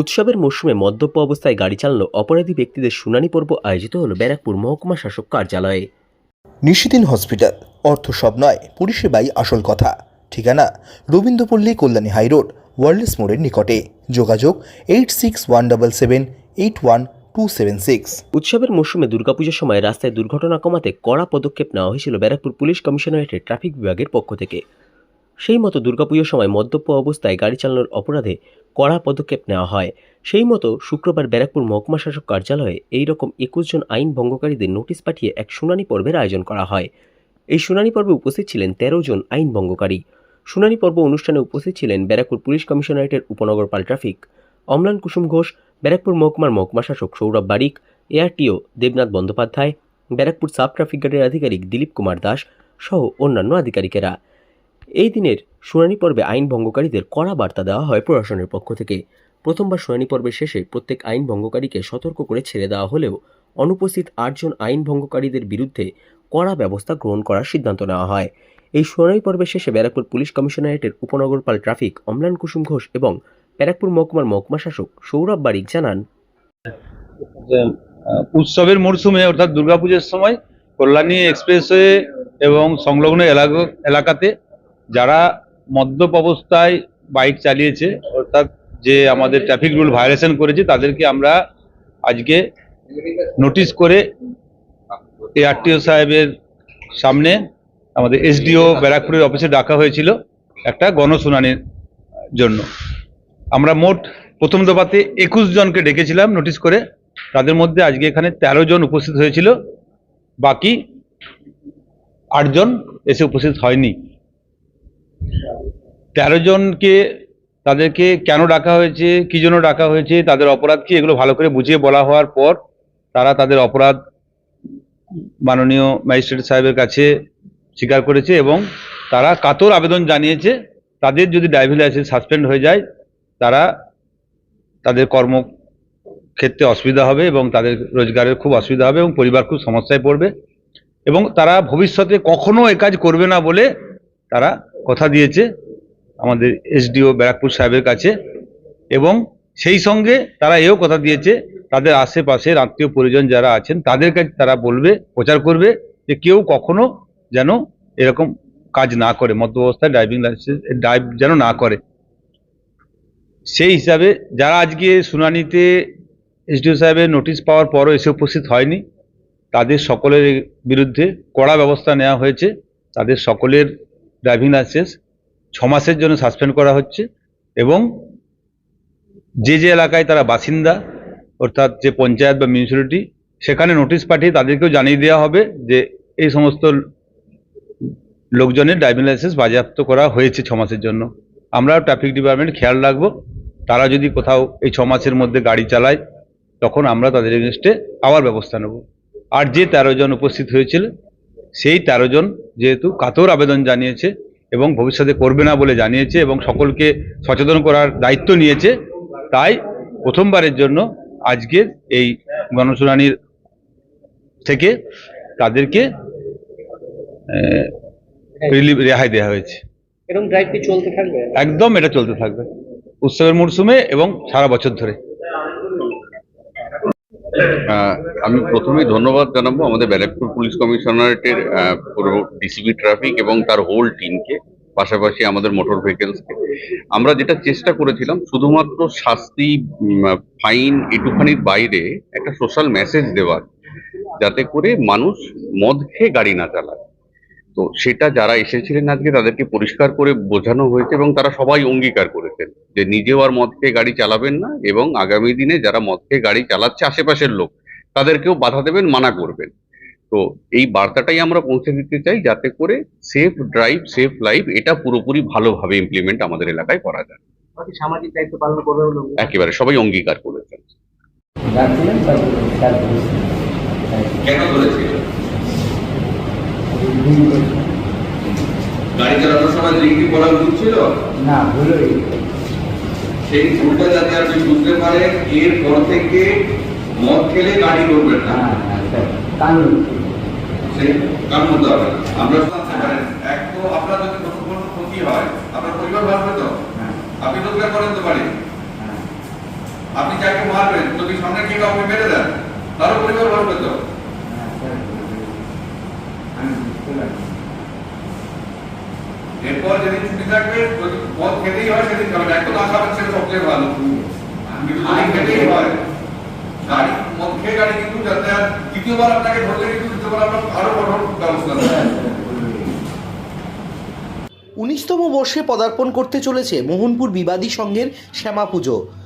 উৎসবের মরশুমে মদ্যপ অবস্থায় গাড়ি চালানো অপরাধী ব্যক্তিদের শুনানি পর্ব আয়োজিত হল ব্যারাকপুর মহকুমা শাসক কার্যালয়ে। নিশিদিন হসপিটাল অর্থ সব নয় পরিষেবাই আসল কথা। ঠিকানা রবীন্দ্রপল্লী কল্যাণী হাইরোড ওয়ার্ল্ডস মোড়ের নিকটে। যোগাযোগ eight six one double seven eight one two seven six উৎসবের মরশুমে দুর্গাপুজোর সময় রাস্তায় দুর্ঘটনা কমাতে কড়া পদক্ষেপ নেওয়া হয়েছিল ব্যারাকপুর পুলিশ কমিশনারেটের ট্রাফিক বিভাগের পক্ষ থেকে। সেই মতো দুর্গাপুজোর সময় মদ্যপ অবস্থায় গাড়ি চালানোর অপরাধে কড়া পদক্ষেপ নেওয়া হয়। সেই মতো শুক্রবার ব্যারাকপুর মহকুমা শাসক কার্যালয়ে এই রকম একুশ জন আইন ভঙ্গকারীদের নোটিশ পাঠিয়ে এক শুনানি পর্বের আয়োজন করা হয়। এই শুনানি পর্বে উপস্থিত ছিলেন তেরো জন আইন ভঙ্গকারী। শুনানি পর্ব অনুষ্ঠানে উপস্থিত ছিলেন ব্যারাকপুর পুলিশ কমিশনারেটের উপনগরপাল ট্রাফিক, অম্লান কুসুম ঘোষ, ব্যারাকপুর মহকুমার মহকুমা শাসক Sourav Barik, ARTO Debnath Bandyopadhyay, Barrackpore sub traffic গার্ডের আধিকারিক দিলীপ কুমার দাস সহ অন্যান্য আধিকারিকেরা। এই দিনের শুনানি পর্বে আইন ভঙ্গকারীদের কড়া বার্তা দেওয়া হয় প্রশাসনের পক্ষ থেকে। প্রথমবার শুনানি পর্বের শেষে প্রত্যেক আইন ভঙ্গকারীকে সতর্ক করে ছেড়ে দেওয়া হলেও অনুপস্থিত আটজন আইন ভঙ্গকারীদের বিরুদ্ধে কড়া ব্যবস্থা গ্রহণ করার সিদ্ধান্ত নেওয়া হয়। এই শুনানি পর্বের শেষে ব্যারাকপুর পুলিশ কমিশনারেটের উপনগরপাল ট্রাফিক অম্লান কুসুম ঘোষ এবং ব্যারাকপুর মহকুমার মহকুমা শাসক সৌরভ বারিক জানান। উৎসবের মরশুমে, অর্থাৎ দুর্গাপুজোর সময়, কল্যাণী এক্সপ্রেসওয়ে এবং সংলগ্ন এলাকা এলাকাতে যারা মদ্যপ অবস্থায় বাইক চালিয়েছে, অর্থাৎ যে আমাদের ট্রাফিক রুল ভায়োলেশন করেছে, তাদেরকে আমরা আজকে নোটিশ করে এআরটিও সাহেবের সামনে আমাদের এসডিও ব্যারাকপুরের অফিসে ডাকা হয়েছিল একটা গণশুনানির জন্য। আমরা মোট প্রথম দফাতে একুশ জনকে ডেকেছিলাম নোটিশ করে। তাদের মধ্যে আজকে এখানে তেরো জন উপস্থিত হয়েছিল। বাকি আটজন এসে উপস্থিত হয়নি। তেরো জনকে তাদেরকে কেন ডাকা হয়েছে, কি জন্য ডাকা হয়েছে, তাদের অপরাধ কি, এগুলো ভালো করে বুঝিয়ে বলা হওয়ার পর তারা তাদের অপরাধ মাননীয় ম্যাজিস্ট্রেট সাহেবের কাছে স্বীকার করেছে এবং তারা কাতর আবেদন জানিয়েছে, তাদের যদি ড্রাইভিং লাইসেন্স সাসপেন্ড হয়ে যায়, তারা তাদের কর্ম ক্ষেত্রে অসুবিধা হবে এবং তাদের রোজগারের খুব অসুবিধা হবে এবং পরিবার খুব সমস্যায় পড়বে এবং তারা ভবিষ্যতে কখনো এ কাজ করবে না বলে তারা কথা দিয়েছে আমাদের এসডিও ব্যারাকপুর সাহেবের কাছে এবং সেই সঙ্গে তারা এও কথা দিয়েছে, তাদের আশেপাশের আত্মীয় পরিজন যারা আছেন তাদের কাছে তারা বলবে, প্রচার করবে যে কেউ কখনো যেন এরকম কাজ না করে মধ্য অবস্থায় ড্রাইভিং লাইসেন্স ড্রাইভ যেন না করে। সেই হিসাবে যারা আজকে শুনানিতে এসডিও সাহেবের নোটিশ পাওয়ার পরও এসে উপস্থিত হয়নি, তাদের সকলের বিরুদ্ধে কড়া ব্যবস্থা নেওয়া হয়েছে, তাদের সকলের ড্রাইভিং লাইসেন্স ছ মাসের জন্য সাসপেন্ড করা হচ্ছে এবং যে যে এলাকায় তারা বাসিন্দা, অর্থাৎ যে পঞ্চায়েত বা মিউনিসিপ্যালিটি, সেখানে নোটিশ পাঠিয়ে তাদেরকেও জানিয়ে দেওয়া হবে যে এই সমস্ত লোকজনের ড্রাইভিং লাইসেন্স বাজেয়াপ্ত করা হয়েছে ছ মাসের জন্য। আমরা ট্রাফিক ডিপার্টমেন্ট খেয়াল রাখব। তারা যদি কোথাও এই ছ মাসের মধ্যে গাড়ি চালায়, তখন আমরা তাদের এগেনস্টে আবার ব্যবস্থা নেব। আর যে তেরো জন উপস্থিত হয়েছিল সেই তেরো জন যেহেতু কাতর আবেদন জানিয়েছে এবং ভবিষ্যতে করবে না বলে জানিয়েছে এবং সকলকে সচেতন করার দায়িত্ব নিয়েছে তাই প্রথমবারের জন্য আজকের এই গণশুনানির থেকে তাদেরকে রেহাই দেওয়া হয়েছে। একদম এটা চলতে থাকবে। উৎসবের মরশুমে এবং সারা বছর ধরে। আমি প্রথমেই ধন্যবাদ জানাব আমাদের ব্যারাকপুর পুলিশ কমিশনারেটের ডিসিপি ট্রাফিক এবং তার হোল টিমকে পাশাপাশি আমাদের মোটর ভেহিকেলসকে আমরা যেটা চেষ্টা করেছিলাম, শুধুমাত্র শাস্তি ফাইন এটুখানির বাইরে একটা সোশ্যাল মেসেজ দেওয়ার, যাতে করে মানুষ মদ খেয়ে গাড়ি না চালায়। তো সেটা যারা এসেছিলেন আজকে তাদেরকে পরিষ্কার করে বোঝানো হয়েছে এবং তারা সবাই অঙ্গীকার করেছেন যে নিজেও আর মদ খেয়ে গাড়ি চালাবেন না এবং আগামী দিনে যারা মদ খেয়ে গাড়ি চালাচ্ছে আশেপাশের লোক তাদেরকেও বাধা দেবেন মানা করবেন। তো এই বার্তাটাই আমরা পৌঁছে দিতে চাই যাতে করে সেফ ড্রাইভ সেফ লাইফ এটা পুরোপুরি ভালোভাবে ইমপ্লিমেন্ট আমাদের এলাকায় করা যায়। সামাজিক দায়িত্ব পালন করবে একেবারে সবাই অঙ্গীকার করেছেন। কেন গাড়ি চালানোর সময় পড়া উচিত ছিল? না ভুল সেই ভুলটা যাতে আপনি বুঝতে পারেন এর পর থেকে মদ খেলে গাড়ি করবেন না। হ্যাঁ হ্যাঁ কানুন। সেই মতো হবে। আমরা এক তো আপনার যদি কোনো কোনো ক্ষতি হয় আপনার পরিবার ভাববে তো? হ্যাঁ। আপনি রোজগার করেন তো বাড়ি? হ্যাঁ। আপনি যাকে মারবেন যদি সামনে গিয়ে কাউকে মেরে দেন তারও পরিবার বসবে তো হ্যাঁ স্যার আমি বুঝতে পারছি এরপর ছুটি থাকবে পথ খেতেই হয়, সেদিন খাবেন একদম না খাবেন সেটা সবচেয়ে ভালো। খেতেই হয়, গাড়ি গাড়ি কিন্তু দ্বিতীয়বার আপনাকে ধরলে কিন্তু দ্বিতীয়বার আপনার আরও কঠোর ব্যবস্থা। উনিশতম বর্ষে পদার্পণ করতে চলেছে মোহনপুর বিবাদী সংঘের শ্যামা পুজো।